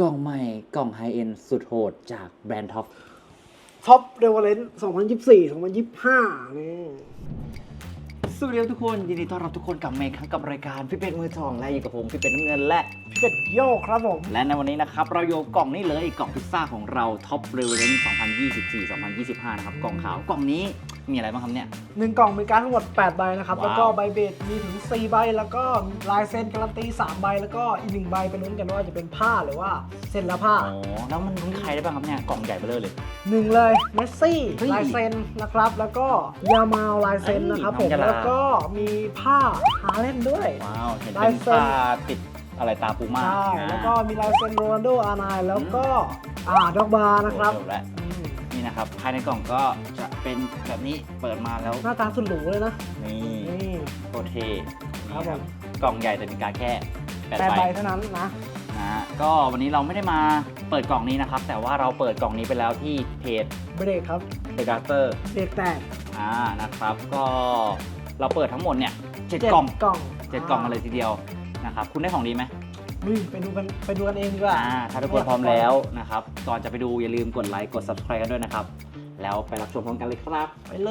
กล่องใหม่กล่องไฮเอ็นสุดโหดจากแบรนด์ท็อปท็อปเดเวเลน2024 2025 นี่ สวัสดีครับทุกคนยินดีต้อนรับทุกคนกลับมาอีกครั้งกับรายการพี่เป็ดมือทองและอยู่กับผมพี่เป็ดน้ำเงินและพี่เป็ดโยกครับผม และในวันนี้นะครับเราโยกกล่องนี้เลยกล่องพิซซ่าของเราท็อปเรเวลน2024-2025 นะครับกล่องขาวกล่องนี้มีอะไรบ้างครับเนี่ยหนึ่งกล่องมีการดทั้งหมด8ใบนะครับ ว้าว แล้วก็ใบเบสมีถึง 4 ใบ แล้วก็ลายเซ็นการันตี 3 ใบ แล้วก็อีกหนึ่งใบไปลุ้นกันว่าจะเป็นผ้าหรือว่าเซ็นและผ้าอ๋อแล้วมันลุ้นใครได้บ้างครับเนี่ยกล่องใหญ่ไปเลยเลย หนึ่งเลยเมสซี่เฮ้ยลายเซ็นนะครับ แล้วก็ยามาวลายเซ็นนะครับเอ้ผยม น้องยาลาแล้วก็มีผ้าหาเล่นด้วย ว้าว เห็นลาเป็ยนเซ็นตาติดอะไรตาปูม่าใช่ อ่าแล้วก็มีลายเซ็นโรนัลโดอาร์ไนแล้วก็อ่าด็อกบาร์นะครับโอ้โหแล้วอืมนี่นะครับ ภายในกล่องก็จะเป็นแบบนี้เปิดมาแล้ว หน้าตาสุดหรูเลยนะ นี่นี่ โคตรเท่ครับผม กล่องใหญ่แต่มีการแค่แปดแปดใบใบ เท่านั้นนะ นะฮะก็วันนี้เราไม่ได้มาเปิดกล่องนี้นะครับ แต่ว่าเราเปิดกล่องนี้ไปแล้วที่เพจเบรกครับ The g a t e r เบรกแตกอ่านะครับ ก็ เราเปิดทั้งหมดเนี่ยเจ็ดกล่องกล่องเจ็ดกล่องมาเลยทีเดียวนะครับคุณได้ของดีไหมนี่ไปดูกันไปดูกันเองดีกว่าอ่าถ้าทุกคนพร้อมแล้วนะครับก่อนจะไปดูอย่าลืมกดไลค์กด subscribe กันด้วยนะครับ แล้วไปรับชมพร้อมกันเลยครับไปเล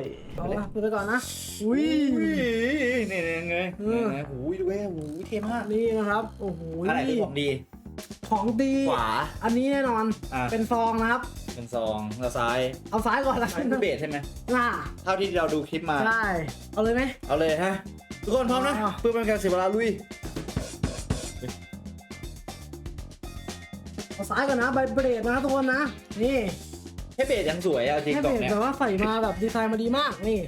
ยเอาละดูไปก่อนนะอุ้ยนี่ยังไงเออหูยดูเว้ยหูยเท่มากนี่นะครับโอ้โหอะไรคือของดีของดีขวาอันนี้แน่นอนอะเป็นซองนะครับ เป็นซองแล้วซ้ายเอาซ้ายก่อนละซ้ายคือเบสใช่ไหมน่าเท่าที่เราดูคลิปมา ใช่เอาเลยไหม เอาเลยฮะ ทุกคนพร้อมนะอะ เพื่อเป็นการเสียเวลาลุยเอาซ้ายก่อนนะใบเบรดนะทุกคนนะ นี่ให้เบสยังสวยอะจริงให้กล่เบองรดเนี้ยแต่ว่าใส่มาแบบดีไซน์มาดีมากนี่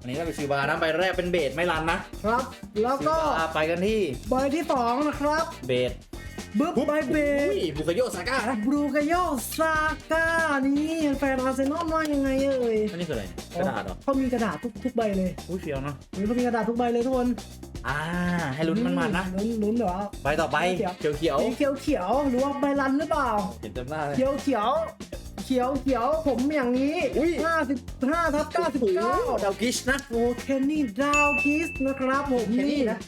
อันนี้เราไปซื้อบาร์นะใบแรกเป็นเบสไม่รันนะครับ แล้วก็ซื้อบาร์ไปกันที่ใบที่สองนะครับ เบส บึ๊บใบเบรดอุ้ยบุคโยซาก้านะบรูกาโยซาก้านี่แฟนอาร์เซนอลว่ายังไงเอ่ยอันนี้คืออะไรกระดาษเหรอเขามีกระดาษทุกทุกใบเลยอุ้ยเฟียวเนาะนี่เขามีกระดาษทุกใบเลยทุกคนอ่า ให้ลุ้นมันๆนะลุ้นลุ้นเดี๋ยวใบต่อไปเขียวเขียวเขียวสีเขียวเขียวหรือว่าใบรันหรือเปล่าเห็นเต็มหน้าเลยเขียวเขียวเขียวเขียวผมอย่างนี้อุ้ย55ทับโอ้โห99ดาวกิชนะโอเคนี่ดาวคิสนะครับผมแค่นี้นี่นะ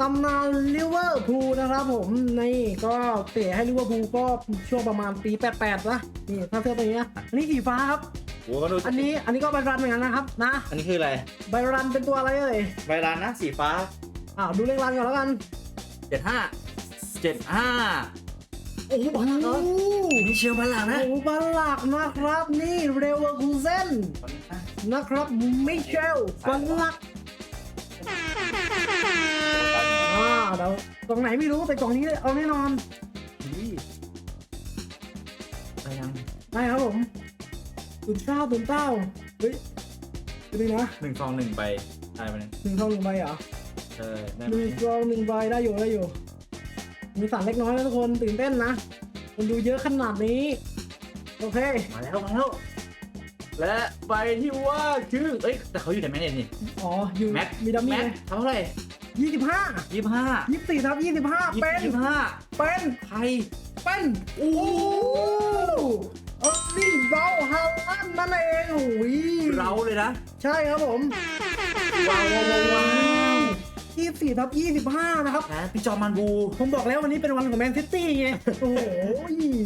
ตำนานลิเวอร์พูลนะครับผมนี่ก็เตะให้ลิเวอร์พูลก็ช่วงประมาณปี 88นะนี่ถ้าเทียบตัวนี้นะอันนี้สีฟ้าครับโอ้โหดูอันนี้อันนี้ก็ใบรันเหมือนกันนะครับนะอันนี้คืออะไรใบรันเป็นตัวอะไรเอ่ยใบรันนะสีฟ้าอ่าดูเลขรันก่อนแล้วกันเจ็ดห้าเจ็ดห้าโอ้โหบอลลักเหรออันนี้เชียวบัลลังก์นะโอ้โหบอลลักนะครับนี่เรเวอร์คูเซนนะครับมิเชลบอลลักาเดี๋ยวกล่องไหนไม่รู้แต่กล่องนี้เอาแน่นอนไปยังได้ครับผมตุนเต้าตุนเต้าเฮ้ยดูนะหนึ่งซองหนึ่งใบได้ไหมหนึ่งทองหนึ่งใบเหรอเออได้หไหมนึ่งทองหนึ่งใบได้อยู่ได้อยู่ มีสารเล็กน้อยนะทุกคนตื่นเต้นนะคนดูเยอะขนาดนี้ โอเค มาแล้วมาแล้วและใบที่ว่าคือเอ้ยแต่เขาอยู่ในแมนเนตนี่อ๋ออยู่แม็กมีดัมมี่แม็กเท่าไหร่ ยี่สิบห้ายี่สิบห้ายี่สิบสี่ทับยี่สิบห้าเป็นยี่สิบห้าเป็นใครเป็นโอ้โหเออนี่เบาฮาลันนั่นเองโอ้ยเราเลยนะ ใช่ครับผมว้าวว้าวว้าวว้าวยี่สิบสี่ทับยี่สิบห้านะครับนะพี่จอมมันบู ผมบอกแล้ววันนี้เป็นวันของแมนซิตี้ไง โอ้โห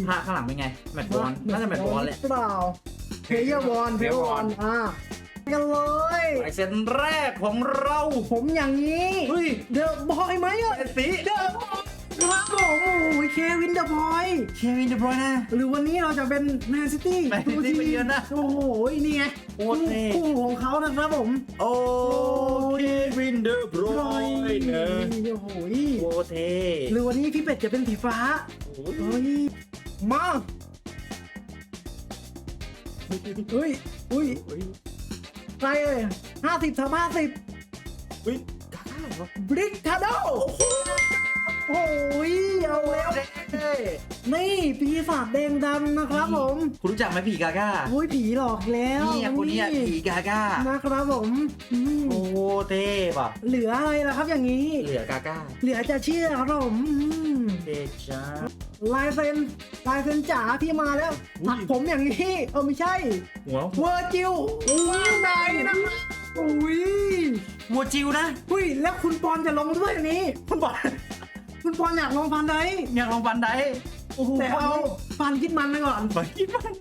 ภาคข้างหลังเป็นไง แมตต์บอลน่าจะแมตต์บอลแหละเปล่าเพย์เยอร์บอลเพย์บอลอ่า กันเลยลายเซ็นแรกของเราผมอย่างนี้เฮ้ยเดอะบอยไหมอะเอสีเดอะบอยครับผมโอ้ยเควินเดอะบอยเควินเดบรอยน์นะ หรือวันนี้เราจะเป็นแมนซิตี้แมนซิตี้ไปเยือนนะโอ้โหนี่ไงโคตรเท่คู่ของเขานะครับผม โอ้เควินเดบรอยน์เนอะโอ้โหโคตรเท่หรือวันนี้พี่เป็ดจะเป็นสีฟ้าโอ้เฮ้ยมาเฮ้ยอุ้ยย ใครเอ่ยห้าสิบทับห้าสิบเฮ้ยกาก้าเหรอบริกทาโดโอ้ยเอาแล้วนี่ปีศาจแดงดำนะครับผม คุณรู้จักไหมผีกาก้าโอ้ยผีหลอกแล้วนี่ไงคนเนี้ยผีกาก้านะครับผมอืมโอ้เท่ป่ะเหลืออะไรล่ะครับอย่างนี้ เหลือกาก้าเหลือจะเชื่อครับผมอืมเท่จ้าลายเซ็นลายเซ็นจ๋าพี่มาแล้วอุ้ยตัดผมอย่างนี้ เออไม่ใช่ หัวเวอร์จิลอุ้ หัวจิวนะอุ้ยแล้วคุณปอนจะลงด้วยอันนี้ คุณบอก คุณปอนอยากลงฟันไดอยากลองฟันได้โอ้โหแต่เอาฟันคิดมันไปก่อนไปคิดมัน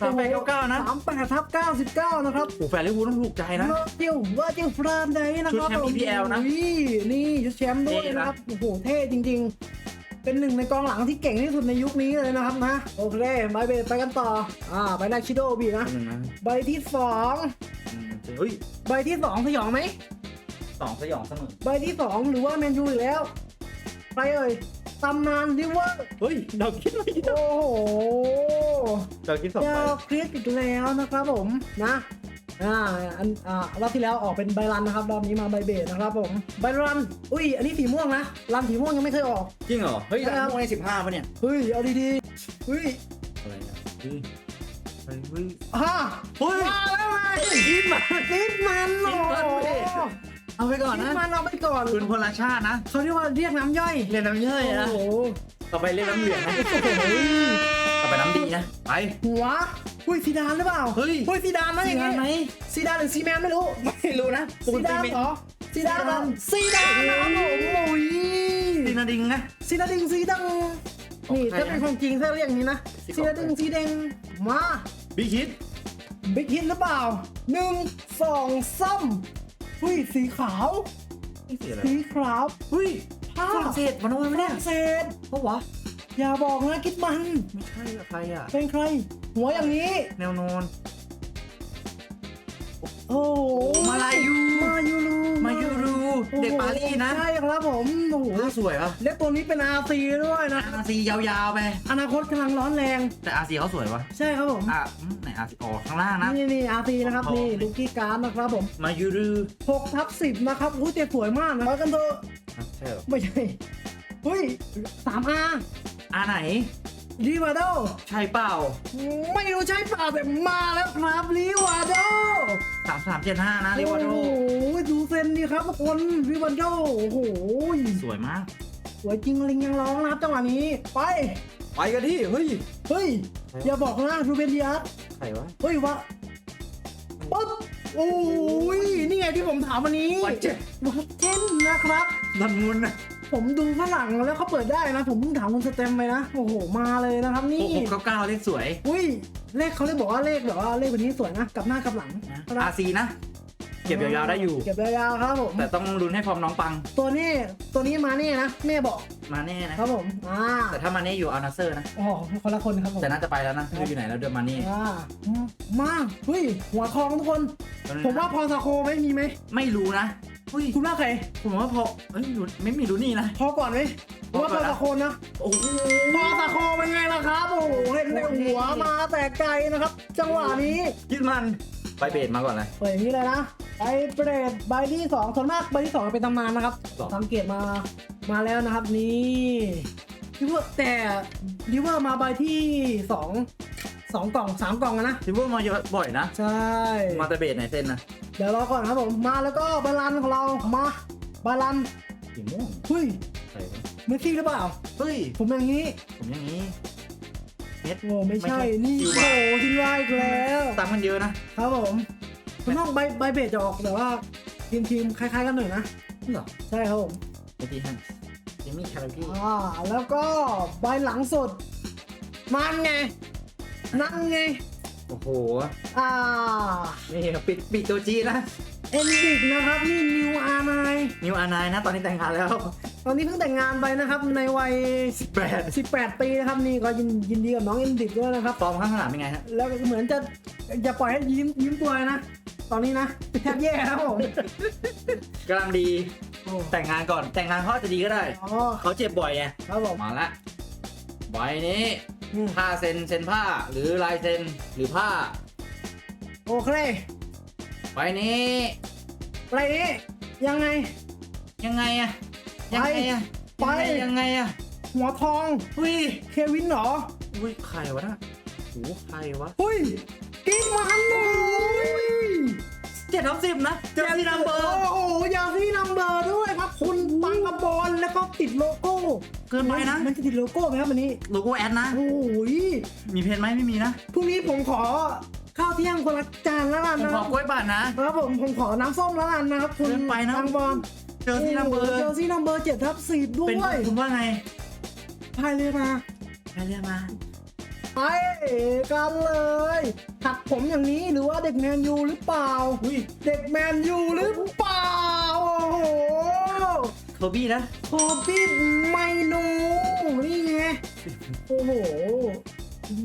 สามแปดเก้าเก้านะสามแปดทับเก้าสิบเก้านะครับโอ้แฟนลิเวอร์พูลต้องถูกใจนะเวอร์จิลเวอร์จิลฟรานไดนะครับชุดแชมป์ EPL นะนี่นี่ชุดแชมป์ด้วยเท่นะนะครับโอ้โหเท่จริง ๆ เป็นหนึ่งในกองหลังที่เก่งที่สุดในยุคนี้เลยนะครับนะโอเคไมเบไปกันต่ออ่าใบแรกชิโดบีนะหนึ่งนะใบที่สองอืมเฮ้ยใบที่สองสยองไหม สองสยองเสมอ ใบที่สองหรือว่าแมนยูอีกแล้วใครเอ่ยตำนานลิเวอร์เฮ้ยเราคิดไม่โอ้โหเราคิดสองเจ้าใบคริสอีกแล้วนะครับผมนะอ่าอันอ่ารอบที่แล้วออกเป็นใบรันนะครับรอบนี้มาใบเบสนะครับผมใบรันอุ้ยอันนี้สีม่วงนะรันสีม่วงยังไม่เคยออก จริงเหรอ เฮ้ยใช่ครับ พวกในสิบห้าป่ะเนี่ยเฮ้ยเอาดีๆเฮ้ยอะไรอะเฮ้ยเฮ้ยเฮ้ยฮ่าเฮ้ยมาแล้วไง คิดมันคิดมันโอ้คิดมัน เว้ยเอาไปก่อนคิดนะ มันเอาไปก่อนคุณพลชาตินะเขาเรียกว่าเรียกน้ำย่อยเรียนน้ำเย่อยนะโอ้โหต่อไปเรียกน้ำเหลืองนะต่อไปน้ำดีนะ ไป หัวอุ้ยซีดานหรือเปล่าเฮ้ยอุ้ยซีดานนะอย่างซีดานไหมซีดานหรือซีแมนไม่รู้ไม่รู้นะซีดานเหรอซีดานเหรอซีดานนะครับผมโอ้ยดินาดิงนะ ซีดาดิงซีดังนี่ของใครถ้าเป็นของจริงถ้าเรียกอย่างนี้นะสีของซีดาดิงซีแดงมา บิ๊กฮิตบิ๊กฮิตหรือเปล่าหนึ่งสองซ้ำ อุ้ยสีขาว นี่สีอะไรสีขาวเฮ้ยผ้าฝรั่งเศสมันเอาฝไว้เนี่ยรั่งเศสเพราะวะอย่าบอกนะคิดมัน ไม่ใช่อะใครอะเป็นใคร หัวอย่างนี้ แนวนอนโอ้โหมาลายูมายูรูมายูรูโอ้โห เด็กปารีสนะ ใช่ครับผมโอ้โหโอ้สวยอะและตัวนี้เป็นอาซีด้วยนะ อาซียาวๆไป อนาคตกำลังร้อนแรง แต่อาซีเขาสวยวะใช่ครับผม อะอืมไหนอาซีอ๋อข้างล่างนะ นี่นี่อาซีนะครับทองนี่ลูกี้การ์ดนะครับผมมายูรู6ทับ10นะครับอุ้ยเจ็สวยมากนะมากันเถอะอะใช่เหรอไม่ใช่เฮ้ยสามอาอ่าไหน ลีวาโดใช่เปล่าไม่รู้ใช่เปล่าแต่มาแล้วครับลีวาโดสามสามเจ็ดห้านะเรียกว่าโดโอ้โหดูเซนดีครับทุกคนลีวาโดโอ้โหสวยมาก สวยจริงลิงยังร้องนะครับจังหวะนี้ไป ไปกันที่เฮ้ยเฮ้ย อย่าบอกนะรูเบนดิอาสใครวะเฮ้ยวะปุ๊บโอ้ยนี่ไงที่ผมถามวันนี้วัดเจ็ดวัดเจนนะครับลำงุนนะ ผมดูฝรั่งแล้วเขาเปิดได้นะ ผมเพิ่งถามคุณสเต็มไปนะ โอ้โห มาเลยนะครับหนี่กหกเก้าเก้าเลขสวยอุ้ย เลขเขาเลยบอกว่าเลขแบบว่าเลขแบบนี้สวยนะ กลับหน้ากลับหลังอาซีนะ เก็บยาวๆได้อยู่ เก็บยาวๆครับผม แต่ต้องลุ้นให้ฟอร์มน้องปัง ตัวนี้ตัวนี้มาเนี่ยนะแม่บอก มาแน่นะ ครับผม อ่า แต่ถ้ามาแน่อยู่เอานาเซอร์นะ อ๋อคนละคนครับผม แต่น่าจะไปแล้วนะไม่รู้อยู่ไหนแล้วเดินมานี่อ่ามาเฮ้ยหัวทองทุกคน ผมว่าพอสาโคไหมมีไหม ไม่รู้นะ อุ้ยคุณว่าใคร ผมว่าพอเอ้ยดูไม่มีดูนี่นะ พอก่อนไหมผมว่าพพอก่ออนนะสาโคนะ โอ้โหพอสาโคเป็นไงล่ะครับ โอ้โหเห็นในหัวมาแต่ไกลนะครับ จังหวะนี้ยึดมันไปเบสมาก่อนเลยเปิดอย่างนี้เลยนะไปเบรดใบที่สองส่วนมากใบที่สองเป็นตำนานนะครับสองสังเกตมา มาแล้วนะครับนี่ลิเวอร์แต่ลิเวอร์มาใบที่สอง สองกล่องสามกล่องอะนะ ซิมเวอร์มาเยอะบ่อยนะ ใช่ มาแต่เบสไหนเส้นนะเดี๋ยวรอก่อนครับผม มาแล้วก็บาลันของเรามา บาลันสีม่วงเฮ้ยใครวะเมสซี่หรือเปล่า เฮ้ย ผมอย่างนี้ผมอย่างนี้เม็ดโอ้ไม่ไม่ใช่ใช่นี่ซิลโอ้วาทินวาอีกแล้ว ตังค์มันเยอะนะ ครับผมคุณต้องใบใบเบสจะออกแต่ว่าทีมทีมคล้ายๆกันหน่อยนะ เหรอใช่ครับผมไอทีฮันจิมมี่คาราบี้อ่าแล้วก็ใบหลังสุดมันไง นั่นไง โอ้โห อ่า นี่ปิดปิดตัวจีนะ เอนดิกนะครับ นี่นิวอาร์ไนนิวอานายนะ ตอนนี้แต่งงานแล้ว ตอนนี้เพิ่งแต่งงานไปนะครับ ในวัยแปด18 ปีนะครับ นี่ก็ยินยินดีกับน้องเอนดิกด้วยนะครับ ฟอร์มข้างสนามเป็นไงฮะ แล้วก็เหมือนจะอย่าปล่อยให้ยิ้มยิ้มตัวเลยนะ ตอนนี้นะแทบแย่ครับผมกำลังดีแต่งงานก่อน แต่งงานเขาอาจจะดีก็ได้ อ๋อเขาเจ็บบ่อยไง ครับผม มาละใบนี้อืม ผ้าเซ็นเซ็นผ้าหรือลายเซ็นหรือผ้า โอเคใบนี้อะไรนี้ยังไง ยังไงอะยังไงอะไป ยังไงอะหัวทองอุ้ยเควินเหรออุ้ยใครวะน่ะโอ้ใครวะหุ้ยกิ๊กมันโอ้ย เจ็ดทับสิบนะเจอที่นัมเบอร์ โอ้โหยาซี่นัมเบอร์ด้วยครับคุณปังกระบอลแล้วก็ติดโลโก้ เกินไปนะ มันจะติดโลโก้ไหมครับวันนี้ โลโก้แอดนะ โอ้ยมีเพนไหมไม่มีนะ พรุ่งนี้ผมขอข้าวเที่ยงคนละจานแล้วกันผมนะขอกล้วยบาทนะครับผมผมขอน้ำส้มแล้วกันนะครับคุณเกินไปนะปังบอลเจอที่นัมเบอร์เจอซี่นัมเบอร์เจ็ดทับสิบด้วเป็นยคุณว่าไงพายเลยมาไปเรียกมา ไปกันเลยถักผมอย่างนี้หรือว่าเด็กแมนยูหรือเปล่าอุ้ยเด็กแมนยูหรือเปล่าโอ้โหโคบี้นะโคบี้ไมโนนี่ไงโอ้โห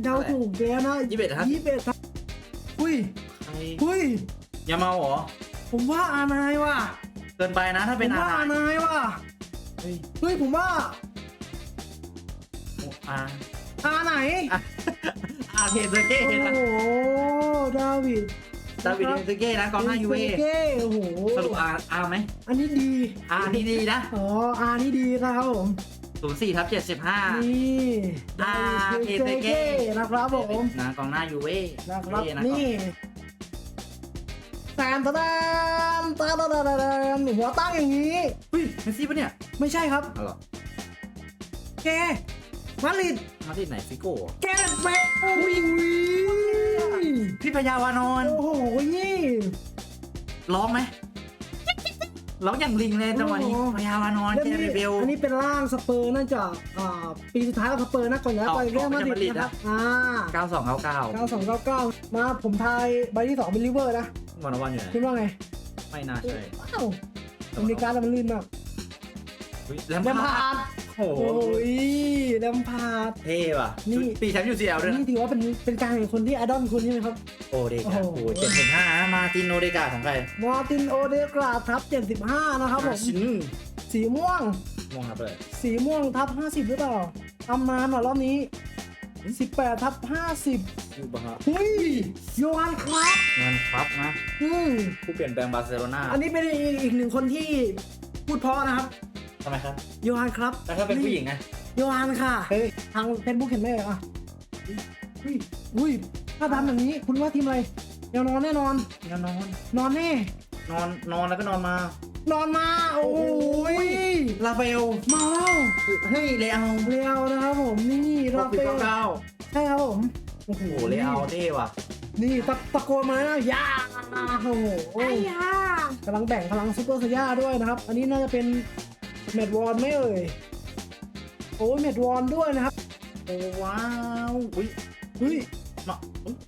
เดาถูกแล้วนะยี่สิบเอ็ดครับยี่สิบเอ็ดครับอุ้ยใครอุ้ยอย่าเมาเหรอผมว่าอานายว่ะเกินไปนะถ้าผเป็นมอาว่าอาหารนายว่ะเฮ้ยเฮ้ยผมว่าโอ้อา อาไหน อาเทนเซเก้โอ้นะโห ดาวิดดาวิดเทนเซเก้นะกองหน้ายูเอเก้โอ้โห สรุปอาอาไหมอันนี้ดี อานี่ดีนะอ๋อ อานี่ดีนะครับผม ศูนย์สี่ทับเจ็ดสิบห้า นี่อ่าดาวิดเทเก้นะครับผม นะกองหน้ายูเอนะครับนะนี่แตนตะแตนตะตะตะตะตะหัวตั้งอย่างนี้ เฮ้ยเมสซี่ปะเนี่ย ไม่ใช่ครับอ๋อเหรอ แกมาดริด มาที่ไหนฟิโก้เหรอแกแบกวิ่งวิ่งพี่พยาวานอนโอ้โหนี่ร้องไหมร้องอย่างลิงเลยจังหวะนี้โอ้โหพยาวานอนแล้วเจนี่เรเบลอันนี้เป็นร่างสเปอร์น่าจะอ่าปีสุดท้ายของสเปอร์นะก่อนย้ายไปเอาเรียลมาดริดเอาไปนะครับอ่าเก้าสองเก้าเก้า9299 มาผมทายใบที่สองเป็นลิเวอร์นะวานวันอยู่ไหนคิดว่าไง ไม่น่าใช่ว้าวอเมริกาแล้วมันลื่นมากเฮ้ยแลมแลมพาพาร์ร์ดด โอ้โหโอ้ยแลมพาร์ดเท่ว่ะนี่ ชุดปีแชมป์ยูซีเอลด้วยนี่นะถือว่าเป็นเป็นการแข่งคนที่ไอดอลคุณใช่ไหมครับ โอเดกาโอ้โอ้โหโหเจ็ดสิบห้ามาตินโนเดกาของใครมาร์ตินโอเดกราทับ 75 นะครับผม ชินสีม่วง มองครับเลยสีม่วงทับ 50 หรือเปล่าตำนานว่ะรอบนี้ 18 ทับ 50ยูบาฮะหุ้ยโยฮันครับงานครับนะ อืมผู้เปลี่ยนแปลงบาร์เซโลนาอันนี้เป็นอีกอีกหนึ่งคนที่พูดเพราะนะครับ ทำไมครับ โยฮันครับแล้วถ้าเป็นผู้หญิงไงโยฮันค่ะ เฮ้ยทางเฟซบุ๊กเห็นไหมอะอุ้ยอุ้ยถ้าทำอย่างนี้คุณว่าทีมอะไรเดี๋ยวนอนแน่นอน นอน นอนนอนแน่ นอนนอนแล้วก็นอนมา นอนมา โอ้โอ้โหยลาเบลมาแล้วเฮ้ยเลอาเรียวนะครับผมนี่หรากสิบเปเก้าเก้าใช่ครับผมโอ้โหโอ้โหเลอาเท่ว่ะ นี่ตะตะโกนมาแล้วยาโอ้โหกำลังแบ่งพลังซุปเปอร์สยาด้วยนะครับ อันนี้น่าจะเป็น เมดวอนไหม่เอ่ย โอ้ยเมดวอนด้วยนะครับ โอ้ว้าวอุ้ยเฮ้ยมา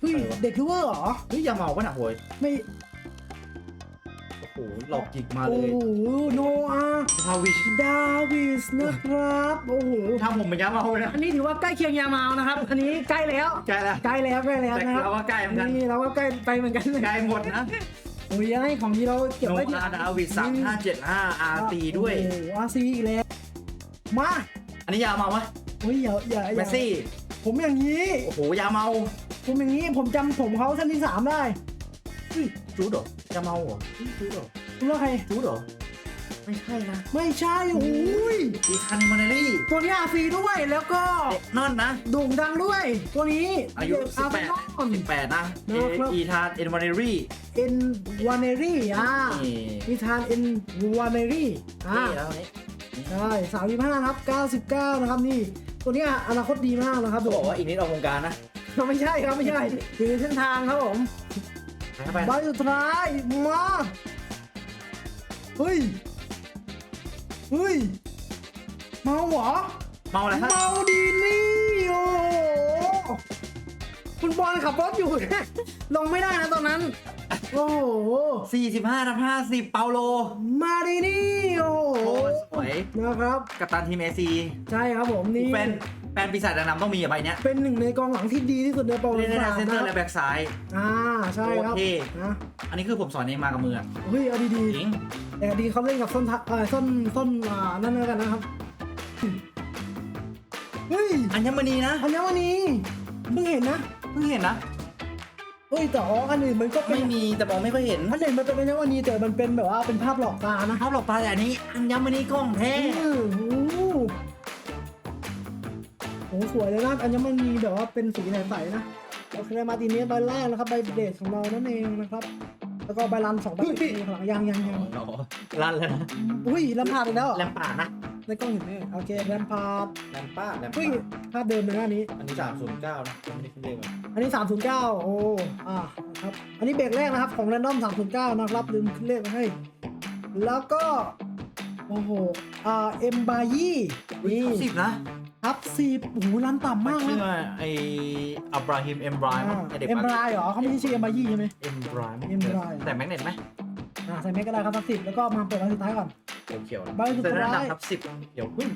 เฮ้ยอะไรวะเด็กรู้ว่าเหรอ เฮ้ยอย่าเมาป่ะน่ะโหยไม่ โอ้โหหลอกจิกมาเลโอ้ย โหโนอาทาวิชดาวิสนะครับ โอ้โห ทำผมเป็นยาเมาเลยนะอันนี้ถือว่าใกล้เคียงยามาวนะครับ อันนี้ใกล้แล้ว ใกล้แล้วใกล้แล้วใกล้แล้วแต่นะครับ เราว่าใกล้เหมือนกันนี่เราก็ใกล้ไปเหมือนกัน ใกล้หมดนะโอ้ยยังให้ของที่เราเก็บโนไว้ที่อาดาวิดสามห้าเจ็ดห้าอาร์ตีด้วย โอ้โหอาร์ซีอีกแล้วมาอันนี้ยาเมาวะโอ้ยอย่าอย่าอย่าเมสซี่ ผมอย่างนี้ โอ้โห ยาเมาผมอย่างนี้ผมจำผมเขาเส้นที่สามได้จูดเหรอยาเมาเหรอจูดเหรอคุณว่าใครจูดเหรอ ไม่ใช่นะ ไม่ใช่โอ้ยอีธานมอนเนลี่ ตัวนี้อาร์ซีด้วยแล้วก็เด็กนั่นนะโด่งดังด้วย ตัวนี้อายุเด็กอาร์เซนอล18 18 นะเอนะครับอีธานเอ็นมอนเนลี่เอ็นวานเนรี่อ่านี่นิทานเอ็นวานเนรี่อ่านี่แล้วนี่ใช่สามสิบห้าครับเก้าสิบเก้านะครับนี่ ตัวเนี้ยอนาคตดีมากนะครับเขาบอกว่าอีกนิดเอาวงการนะไม่ใช่ครับไม่ใช่อยู่ในเส้นทางครับผมเข้าไปใบสุดท้ายมาเฮ้ย เฮ้ย เมาเหรอ เมาอะไรฮะเมาดีนี่โอ้โหคุณบอลขับรถอยู่ลงไม่ได้นะตอนนั้น โอ้โห 45ทับ50 เปาโลมาดีนี่โอ้โหโอ้สวยนะครับ กัปตันทีมเอซีใช่ครับผมนี่ แฟนแฟนปีศาจดังนำต้องมีอะใบเนี้ยเป็นหนึ่งในกองหลังที่ดีที่สุดในประวัเล่นติในศาสตร์เซนเตอร์นะและแบ็กซ้าย อ่าใช่ครับโอเค นะอันนี้คือผมสอนเองมากับมืออะเฮ้ยเอาดีจริงๆ แต่ดีเขาเล่นกับส้นทะเอ่อส้นส้นอ่านั่นแล้วกันนะครับเฮ้ยอัญมณีนะอัญมณีเพิ่งเห็นนะเพิ่งเห็นนะเฮ้ยแต่อ๋ออันอื่นมันก็เป็นไม่มีแต่มองไม่ค่อยเห็นอันอื่นมันเป็นอัญมณีแต่มันเป็นแบบว่าเป็นภาพหลอกตานะภาพหลอกตาแต่อันนี้อัญมณีกล้องแท้อือหูโอ้โหสวยเลยนะอัญมณีแบบว่าเป็นสีใสๆนะโอเคมาร์ติเนสใบแรกนะครับใบเดทของเรานั่นเองนะครับ แล้วก็ใบรันสองใบข้างหลังยังยังยังลั่นแล้วนะอุ้ยลำพาดอีกแล้วเหรอแลมป่าดนะในกล้องเห็นไหมโอเคแลมพาร์ดแลมป้าดแลมเฮ้ยป้าดภาพเดิมเลยนะอันนี้ อันนี้สามศูนย์เก้านะไม่ได้ขึ้นเลขมาอันนี้ 309 โอ้อ่าครับ อันนี้เบรกแรกนะครับของ Random 309 นะครับลืมขึ้นเลขมาให้ แล้วก็ โอ้โห อ่า เอ็มบายี่นี่สิบนะ ทับทับสิบโอ้โหรันต่ำมากชื่อนะว่าไออับราฮิมเอ็มบรายมั้งไอเด็กเอ็มบรายเหรอเขาไม่ใช่ชื่อเอ็มบายี่ใช่ไหม เอ็มบรายเอ็มบราย แต่แมกเนตไหมอ่าใส่เมกก็ได้ครับทับสิบแล้วก็มาเปิดใบสุดท้ายก่อน เขียวๆใบสุดแต่ระท้ายดับทับสิบเดี๋ยวอุ้ย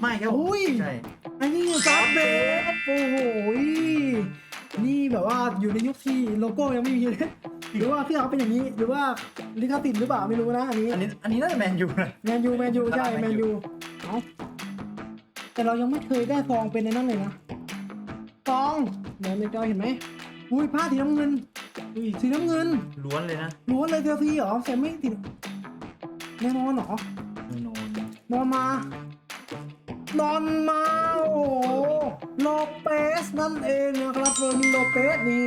ไม่ครับอุ้ย ใช่อันนี้ซับเบสโอ้โหนี่แบบว่าอยู่ในยุคที่โลโก้ยังไม่มีเลยหรือว่าพี่เขาเป็นอย่างนี้หรือว่าลิขสิทธิ์หรือเปล่าไม่รู้นะอันนี้อันนี้อันนี้น่าจะแมนยูนะแมนยูแมนยูใช่แมแมนนยูยูเอา แต่เรายังไม่เคยได้ฟองเป็นในนั้นเลยนะฟองเดี๋ยวในจอเห็นไหมอุ้ยผ้าสีน้ำเงินอุ้ยสีน้ำเงินล้วนเลยนะล้วนเลยเซลซีเหรอแต่ไม่ติดแน่นอนเหรอแน่นอนนอนมานอนมาโอ้โหโลเปสนั่นเองนะครับเฟอร์มินโลเปสนี่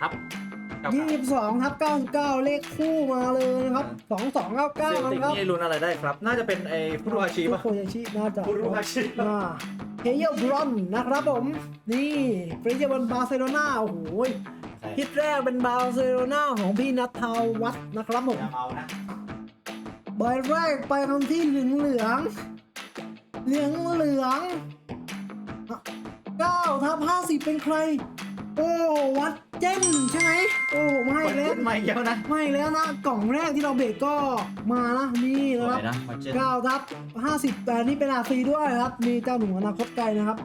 ทับกับ ยี่สิบสองทับเก้าสิบเก้าเลขคู่มาเลยนะครับสองสองเก้าเซเก้าลติกนะครับนี่ลุ้นอะไรได้ครับ น่าจะเป็นไอ้พุทธวาชีป่ะโคยาชิน่าจะคุรุฮาชิอ่าเฮเยอร์บรอนนะครับผม นี่เฟรนซ์บอลบาร์เซโลนาโอ้โหฮิตแรกเป็นบาร์เซโลนาของพี่นัททาวัฒน์นะครับผมอย่าเมานะใบแรกไปคำที่เหลืองเหลืองเหลืองเหลืองเก้าทับห้าสิบเป็นใคร โอ้วัด เจนใช่ไหมโอ้ไม่เปิดแล้วขึ้นใหม่เยอะนะไม่แล้วนะ กล่องแรกที่เราเบรกก็มานะนี่สนะควรับยนะมาเจนเก้าทับห้าสิบแต่นี่เป็นอาซีด้วยครับ มีเจ้าหนูอนาคตไกลนะครับ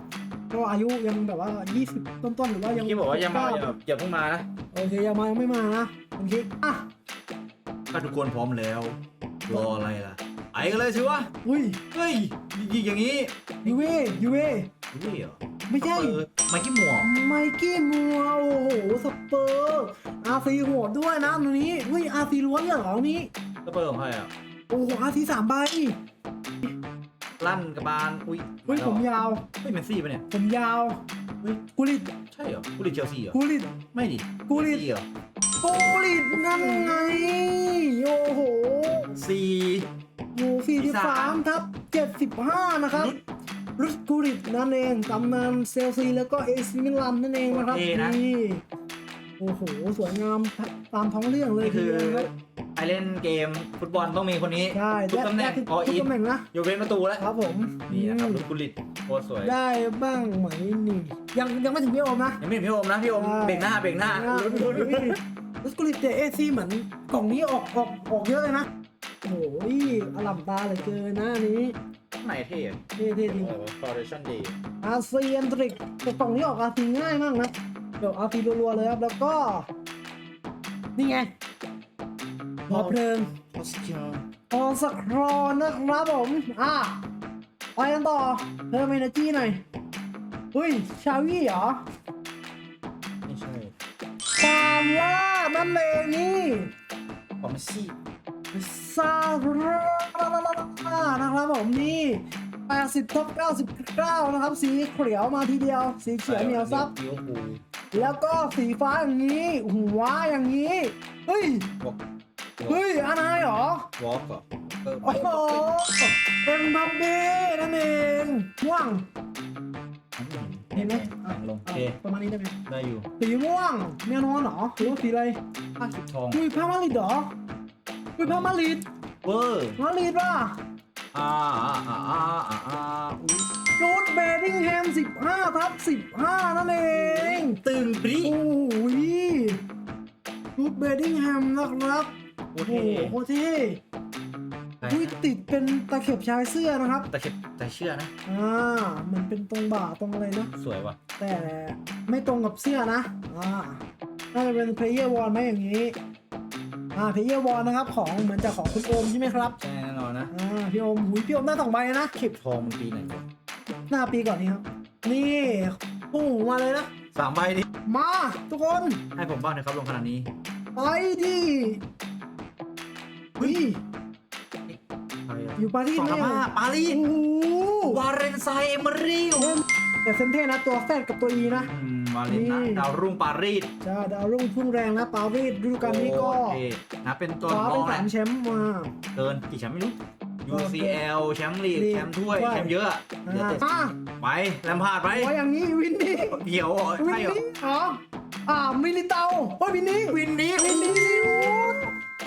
ก็อายุยังแบบว่า 20 ต้นๆหรือว่ายังที่บอกว่าอย่าเมาอย่า19อย่าเพิ่งมานะโอเคยังมายังไม่มานะคุณคิกอะถ้าทุกคนพร้อมแล้ว รออะไรล่ะไปกันเลยสิวะ อุ้ยเฮ้ยยิงอย่างนี้ยูเวยูเว นี่เหรอไม่ใช่เปิดไมค์กี้หมวกไมกี้มัวโอ้โหสเปอร์อาซีโหดด้วยนะตัวนี้เฮ้ยอาซีล้วนเหรอนี้สเปอร์ของใครอะ โอ้โหอาซีสามใบลั่นกระบาล อุ้ยเฮ้ยผมยาว เฮ้ยเมสซี่ปะเนี่ย ผมยาวเฮ้ยกูริดใช่เหรอกูดิเชลซีเหรอ กูริด ไม่ดิกูริดเมสซี่เหรอกูริดนั่นไงโอ้โหสี่อยู่43ทับ75 นะครับ รุ สกูริตนั่นเองตำนานเซลซีแล้วก็เอซิมิลันนั่นเองนะครับนี่โอ้โห สวยงามตามท้องเรื่องเลยนี่คือทีเดียวครับไอเล่นเกมฟุตบอลต้องมีคนนี้ใช่ทุกตำแหน่งทุกอทุกอินตำแหน่งนะ อยู่เป็นประตูแล้ว ครับผมนี่นะครับอืลูมกกุลิตโคตรสวย ได้บ้างไหมนี่ ยังยังไม่ถึงพี่โอมนะ ยังไม่เห็นพี่โอมนะพี่โอมใช่ เบรกหน้าเบรกหน้าลุ้นลุ้นลุ้นรุสกูริตเจเอซีเหมือนกล่องนี้ออกออกออกเยอะเลยนะ โอ้ยอลัมตาเหลือเกินนะอันนี้ ไหนเท่เท่ๆจริงฟอร์เรชั่นดีอาเซียนทริกแต่กล่องนี้ออกอาซีง่ายมากนะเดี๋ยวอาซีรัวๆเลยครับ แล้วก็ นี่ไงหัวเพลิงพอสเกียออสครอนนะครับผมอะไปกันต่อเพิ่มเอเนจีหน่อยอุ้ย ชาวี่เหรอ ไม่ใช่ฟาร์มล่านั่นเองนี่พอมซี่ซาร่า นะครับผมนี่80ท็อป99 นะครับ สีเขียวมาทีเดียว สีเขียวเหนียวซับลิเวอร์พูลแล้วก็สีฟ้าอย่างนี้ หัวอย่างนี้ เฮ้ย วอล์กเฮ้ยอานายเหรอ วอล์กเหรอเออโอ้โหเป็นบัมเบ้นั่นเองม่วง เห็นไหมแข่งลงโอเคประมาณนี้ได้ไหมได้อยู่สีม่วงแน่นอนเหรอหรือว่าสีอะไรผ้าคลิปทองอุ้ยผ้ามาริดเหรออุ้ยผ้ามาริดเวอร์ มาริดป่ะ อ่าอ่าอ่าอ่าอ่าอ่าอุ้ยจูดเบดดิงแฮม15ทับ15 นั่นเอง ตึงปรีโอ้ยจูดเบดดิงแฮมนะครับ โอโอ้โหโคตรเท่อุ้ยติดเป็นตะเข็บชายเสื้อนะครับ แต่เข็บแต่เชื่อนะ อ่า มันเป็นตรงบ่าตรงอะไรนะ สวยว่ะ แต่ไม่ตรงกับเสื้อนะ อ่า น่าจะเป็น player one ไหมอย่างนี้ อ่า player one นะครับ ของเหมือนจากของคุณโอมใช่ไหมครับ ใช่ นอนนะอ่าพี่โอมหุยพี่โอมหน้าสองใบนะคลิปทองมันปีไหนวะหน้าปีก่อนนี้ครับ นี่โอ้โหมาเลยนะ สามใบดิมาทุกคนให้ผมบ้างนะครับลงขนาดนี้ไปดิเฮ้ยใครอะอยู่ปารีสสองไหมพันห้าปารีสโอ้โหวาเรนไซเอเมอรี่แต่เซนเท่นะตัวแฟดกับตัวอีนะ อืม วาเลนนะนี่ดาวรุ่งปารีสจะดาวรุ่งพุ่งแรงนะปารีสฤดูกาลนี้ก็โอเคนะเป็นตัวคว้าน้เป็อนงสานะมแชมป์มาเกินกี่แชมป์ไม่รู้โอเค UCL แชมป์ลีกลีกแชมป์ถ้วยถ้วยแชมป์เยอะอะเดี๋ยวอ่าเตะอะไปแลมพาร์ดไปว่าอย่างนี้วินนี่เดี๋ยววินใช่เหรอนี่เหรออ่ามิลิเตาโอ้ยวินนี่วินนี้วินนี่สิโอ้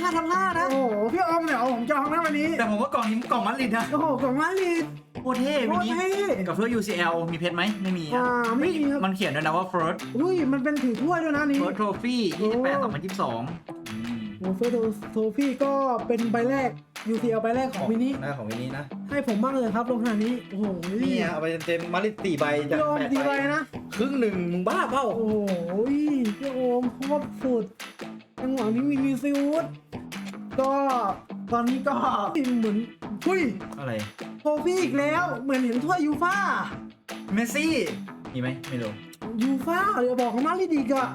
ห้าทับห้านะโหพี่ออมเดี๋ยวผมจองนะวันนี้ แต่ผมว่ากล่องนี้กล่องมันลิดนะ โอ้โหของมาดริด โคตรเท่มินิโคตรเท่ กับเพื่อ UCL มีเพชรไหมไม่มีอ่าอะไม่มีครับมันเขียนด้วยนะว่า first อุ้ยมันเป็นถือถ้วยด้วยนะนี่ first trophy โอ้28 2022อืมโอเฟอร์โทฟี่ก็เป็นใบแรก UCL ใบแรกของมินิหน้าของมินินะให้ผมบ้างเลยครับลงขนาดนี้ โอ้โหนี่เอาไปเต็มๆมาลิสี่ใบจากพี่โอมแปดดีใบใบนะ ครึ่งหนึ่งมึงบ้าเปล่าโอ้โหพี่โอมโคตรสุดจังหวะนี้มีมีซิวูดก็ ตอนนี้ก็เหมือนหุ้ยอะไรโทฟี่อีกแล้ว เหมือนเห็นถ้วยยูฟ่าเมสซี่มีไหมไม่รู้ยูฟ่าอย่าบอกนะลิดิกอะ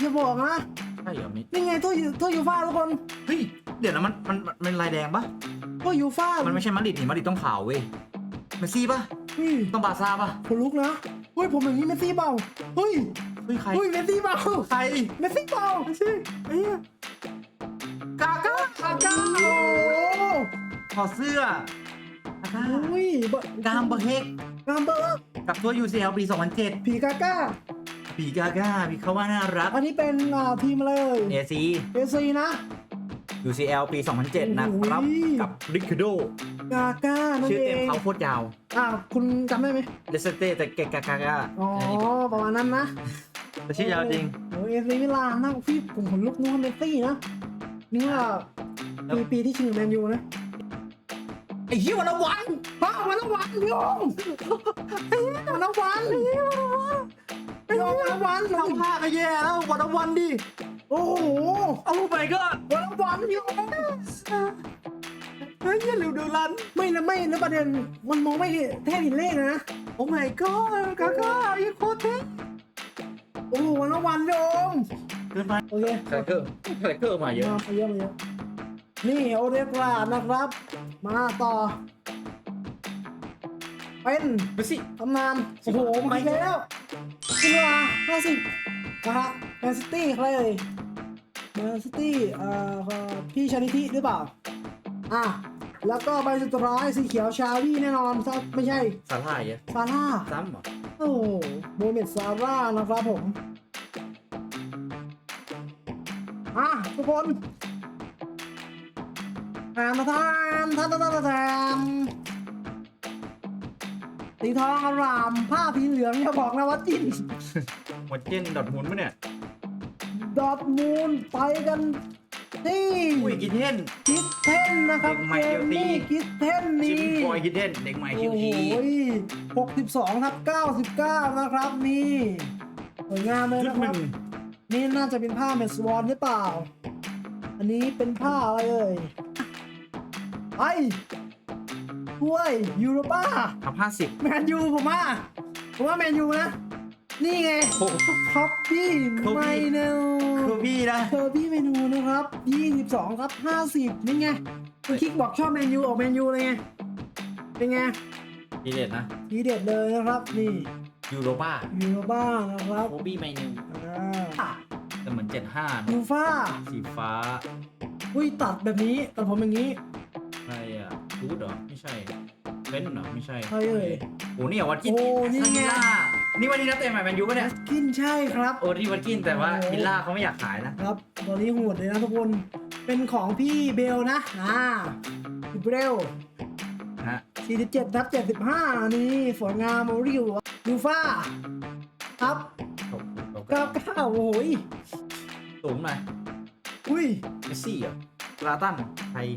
อย่าบอกนะใช่เหรอมินี่ไงถ้วยถ้วยยูฟ่าทุกคนเฮ้ยเดี๋ยวนะมันมันมันเป็นลายแดงปะถ้วยยูฟ่ามันไม่ใช่มาดริดนี่มาดริดต้องขาวเว้ยเมสซี่ปะเฮ้ยต้องบาร์ซ่าปะคนลุกนะเฮ้ยผมอย่างนี้เมสซี่เปล่าเฮ้ยเฮ้ยใครเฮ้ยเมสซี่เปล่าใครเมสซี่เปล่าเมสซี่เอ้ยกาก้า คาก้าโอ้ถอดเสื้อกาก้าโอ้ยเบอร์กามเบอร์เฮกกามเบอร์กับตัว UCL ปี 2007ผีกาก้าปีกาก้าปีเขาว่าน่ารัก อันนี้เป็นอ่าทีมอะไรเอ่ย AC เอซีนะ UCL ปี 2007 นะครับ โอ้ย กับริคาโดกาก้านั่นชื่อเอเต็มงเขาโคตรยาวอ่าคุณจำได้ไหมเลสเต้แต่เกกากาก้าอ๋อประมาณนั้นนะแต่ชื่อยาวจริง โอ้เอซีมิลานนะพี่ผมขนลุกนึกว่าเมสซี่นะนี่ว่าแล้ว ปีปีที่ชิงกับแมนยูนะไอ้เหี้ยวันละวันป้าวันละวันพี่โอมวันละวันพี่โอมวันละวันทำผ้าก็แย่แล้ววันละวันดิโอ้โหเอาไปก็วันละวันพี่โอมเฮ้ยอย่าลืมดูรันไม่นะไม่นะประเด็นมันมองไม่เห็นแทบเห็นเลขนะโอ้ my god กาก้าไอ้โคตรเท่โอ้โหวันละวันพี่โอมเกินไปโอเคคาแรคเตอร์คาแรคเตอร์มาเยอะมาเยอะมาเยอะ นี่โอเรียกราดนะครับ มาต่อ เป็นมาสิตำนานโอ้โหมาอีกแล้วขึ้นมาห้าสิบนะฮะแมนซิตี้ใครเอ่ยแมนซิตี้เอ่อพี่ชานิธิหรือเปล่า อะ แล้วก็ใบสุดท้ายสีเขียวชาวี่แน่นอนครับไม่ใช่ สาหร่ายอะซาร่า ซ้ำเหรอโอ้โหโมเมดซาร่านะครับผม อะทุกคนแทนทานทานทานทานทานสีทองอาราม ผ้าสีเหลืองอย่าบอกนะว่าจินหมดเจนดอทมุนปะเนี่ยดอทมูลไปกันที่อุ้ยกินเทนคิดเทนนะครับเด็กใหม่เกเอมลตีนี้คิดเทนชินี่มบอยกินเทนเด็กใหม่คิวโอ้โหทีหกสิบสองทับเก้าสิบเก้านะครับนี่สวยงามเลยชุดนะหครันึ่บงนี่น่าจะเป็นผ้าเมสวอนหรือเปล่า อันนี้เป็นผ้าอะไรเอ่ย ไอ้ถ้วยยูโรป้าทับห้าสิบแมนยูผมว่าผมว่าแมนยูนะ นี่ไงโอ้โห ท็อปปี้ Kobe ไมเนลคือพี่นะ เทอร์บี้เมนูนะครับ 22 ครับ 50 นี่ไงคุณคิกบอกชอบแมนยูออกแมนยูเลยไง เป็นไงดีเด็ดนะทีเด็ดเลยนะครับ นี่ยูโรป้ายูโรบ้านะครับโคบี้ไมนิวอ่าแต่เหมือนเจ็ดห้ายูฟ่าสีฟ้า อุ้ยตัดแบบนี้ตัดผมอย่างนี้ อะไรอะรูดเหรอ ไม่ใช่เฟนเหรอ ไม่ใช่ใครเอ่ย โอ้เนี่ยวัดกินโอ้นี่ไงแอสตันวิลล่านี่วันนี้นักเตะใหม่แมนยูปะเนี่ยกินใช่ครับ โอ้ที่วัดกินแต่ว่าโอ้วิลล่าเขาไม่อยากขายนะครับตอนนี้โหดเลยนะทุกคน เป็นของพี่เบลนะ อ่าพี่เบลนะฮะ47ทับ75 นี่สวยงามโอริวยูฟ่าครับขอบคุณครับ99โอ้โหยสูงหน่อยอุ้ยเมสซี่เหรอลาตันไทย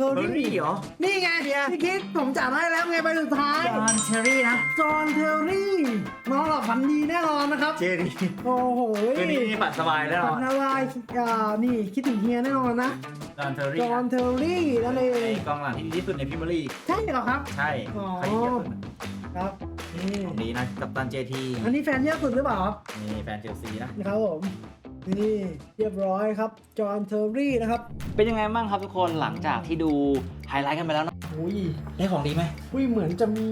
เทอเบอร์ร์รี่รี่เหรอนี่ไงพี่คิดผมจัดให้แล้วไงใบสุดท้าย จอห์นเชอรี่นะจอห์นเทอร์รี่น้องหลับฝันดีแน่นอนนะครับ เจรี่โอ้โหคืนนี้มีบัตรสบายแน่นปัอนนอะไรอ่านี่คิดถึงเฮียแน่นอนนะ จอห์นเชอจรี่อห์นเทอร์รี่นั่นเอไองกองหลังที่ดีที่สุดในพรีเมียร์ลีกใช่เหรอครับ ใช่อ๋อ ใครเยอะสุดนะครับนี่ของนี้นะ กัปตันเจทีอันนี้แฟนเยอะสุดหรือเปล่าครับนี่แฟนเชลซีนะ นะครับผม นี่เรียบร้อยครับ จอห์นเทอร์รี่นะครับเป็นยังไงบ้างครับทุกคนหลังจากที่ดูไฮไลท์กันไปแล้วเนอะอุ้ยได้ของดีไหมอุ้ยเหมือนจะมี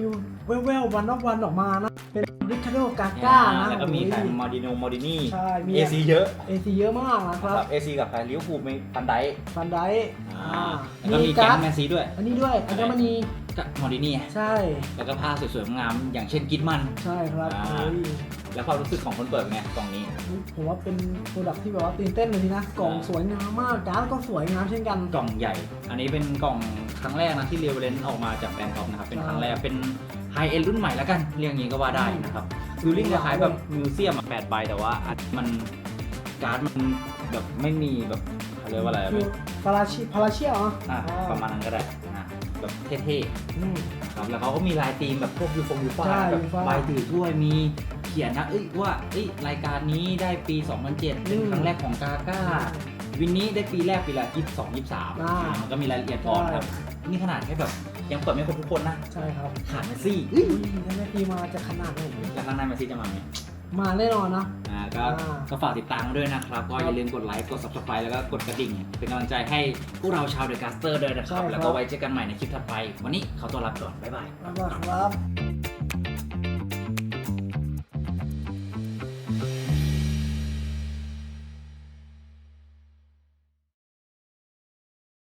แววๆวันนอกวันออกมานะ เป็นริคาร์โดกาก้านะแล้วก็มีแฟนมอดิโนมอดินี่ใช่มีเอซีเยอะเอซีเยอะมากนะครับกับเอซีกับใครลิเวอร์พูลมีฟันไดค์ฟันไดค์อ่าแล้วก็มีแก๊งแมนซีด้วย อันนี้ด้วยอัญมณี กับมอดินี่ใช่ แล้วก็ผ้าสวยๆงามๆอย่างเช่นกิดมัน ใช่ครับอ่า เฮ้ยแล้วความรู้สึกของคนเปิดเป็นไงกล่องนี้ ผมว่าเป็นโปรดักที่แบบว่าตื่นเต้นเลยทีนะ กล่องอ่าสวยงามมากการ์ดก็สวยงามเช่นกัน กล่องใหญ่ อันนี้เป็นกล่องครั้งแรกนะที่เรียลเลนออกมาจากแบรนด์ท็อปนะครับ เป็นครั้งแรก เป็นไฮเอ็นรุ่นใหม่แล้วกันเรียกอย่างนี้ก็ว่าได้นะครับฟิลลิ่งคล้ายๆแบบมิวเซียมอะแปดใบแต่ว่าอันมันการ์ดมันแบบไม่มีแบบเขาเรียกว่าอะไรอะคือพาราชิพาราเชียเหรออะอ่าประมาณนั้นก็ได้นะ แบบเท่อืม ๆครับแล้วเขาก็มีลายธีมแบบพวกยูฟงยูฟ่าใช่แบบยูฟ่าใบถือถ้วยมีเขียนนะเอ้ยว่าเอ้ยรายการนี้ได้ปี 2007เป็นอืมครั้งแรกของกาก้า วินนี้ได้ปีแรกปีละ22 23อ่า อ่ามันก็มีรายละเอียดก่อนครับ นี่ขนาดแค่แบบยังเปิดไม่ครบทุกคนนะใช่ครับขาดเมสซี่อุ้ยแล้วแม่พีมาจะขนาดไหน แล้วข้างหน้าเมสซี่จะมาไหม มาแน่นอนนะ อ่าก็อ่า ก็ฝากติดตามกันด้วยนะครับ ก็อย่าลืมกดไลค์ กด subscribe แล้วก็กดกระดิ่ง เป็นกำลังใจให้พวกเราชาวเดอะกาสเตอร์ด้วยนะครับ แล้วก็ไว้เจอกันใหม่ในคลิปถัดไป วันนี้ขอตัวลาไปก่อน บ๊ายบายบ๊ายบายครับ